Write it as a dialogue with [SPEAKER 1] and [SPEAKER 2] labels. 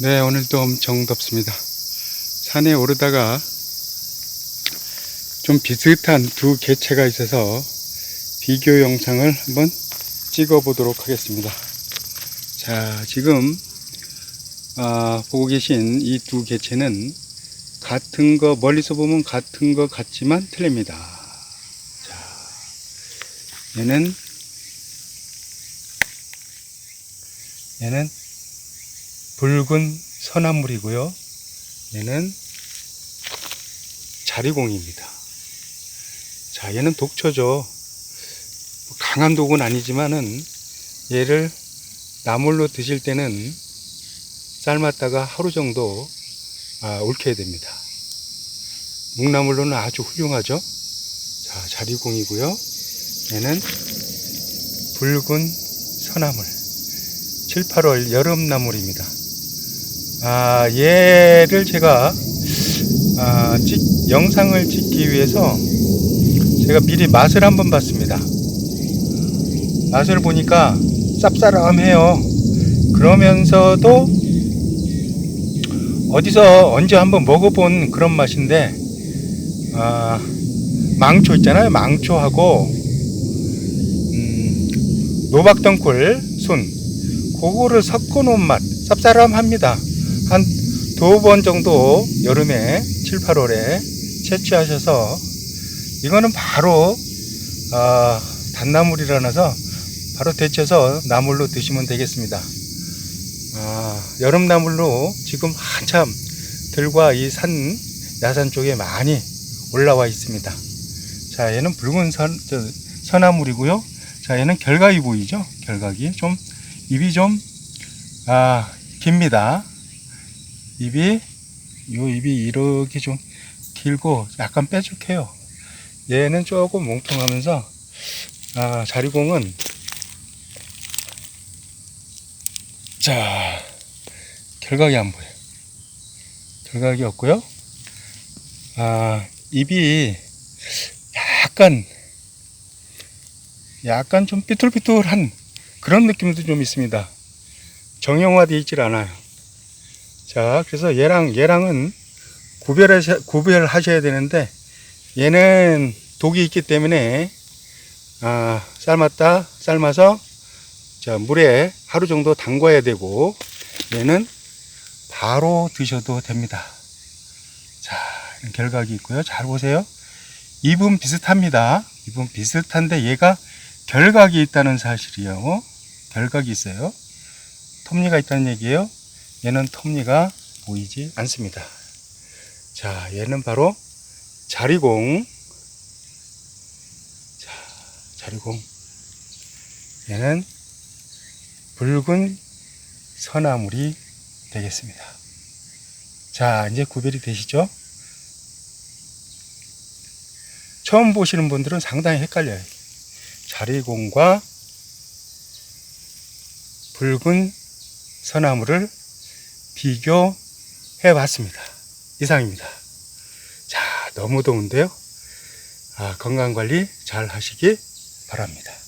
[SPEAKER 1] 네, 오늘도 엄청 덥습니다. 산에 오르다가 좀 비슷한 두 개체가 있어서 비교 영상을 한번 찍어 보도록 하겠습니다. 자, 지금 아, 보고 계신 이 두 개체는 같은 거 멀리서 보면 같은 거 같지만 틀립니다. 자, 얘는 얘는 붉은 선암물이고요. 얘는 자리공입니다. 자, 얘는 독초죠. 강한 독은 아니지만은 얘를 나물로 드실 때는 삶았다가 하루 정도 아, 옳혀야 됩니다. 묵나물로는 아주 훌륭하죠. 자, 자리공이고요. 얘는 붉은 선암물. 7, 8월 여름나물입니다. 아, 얘를 제가 아, 찍, 영상을 찍기 위해서 제가 미리 맛을 한번 봤습니다. 맛을 보니까 쌉싸름해요. 그러면서도 어디서 언제 한번 먹어본 그런 맛인데 아, 망초 있잖아요. 망초하고 음, 노박덩굴 순 그거를 섞어 놓은 맛 쌉싸름합니다. 한 두 번 정도 여름에 7, 8월에 채취하셔서 이거는 바로 아, 단나물이라서 바로 데쳐서 나물로 드시면 되겠습니다. 아, 여름 나물로 지금 한참 들과 이 산 야산 쪽에 많이 올라와 있습니다. 자, 얘는 붉은 선, 저, 선나물이고요. 자, 얘는 결각이 보이죠? 결각이 좀 입이 좀 아, 깁니다. 입이 요 입이 이렇게 좀 길고 약간 뾰족해요. 얘는 조금 몽통하면서 아, 자리공은 자 결각이 안 보여. 결각이 없고요. 아, 입이 약간 약간 좀 삐뚤삐뚤한 그런 느낌도 좀 있습니다. 정형화되어 있질 않아요. 자, 그래서 얘랑 얘랑은 구별하셔, 구별하셔야 되는데 얘는 독이 있기 때문에 아, 삶았다 삶아서 자, 물에 하루 정도 담궈야 되고 얘는 바로 드셔도 됩니다. 자, 결각이 있고요. 잘 보세요. 입은 비슷합니다. 입은 비슷한데 얘가 결각이 있다는 사실이요. 결각이 있어요. 톱니가 있다는 얘기예요. 얘는 톱니가 보이지 않습니다. 자, 얘는 바로 자리공. 자, 자리공. 얘는 붉은 선나물이 되겠습니다. 자, 이제 구별이 되시죠? 처음 보시는 분들은 상당히 헷갈려요. 자리공과 붉은 선나물을 비교해 봤습니다. 이상입니다. 자, 너무 더운데요. 아, 건강 관리 잘 하시기 바랍니다.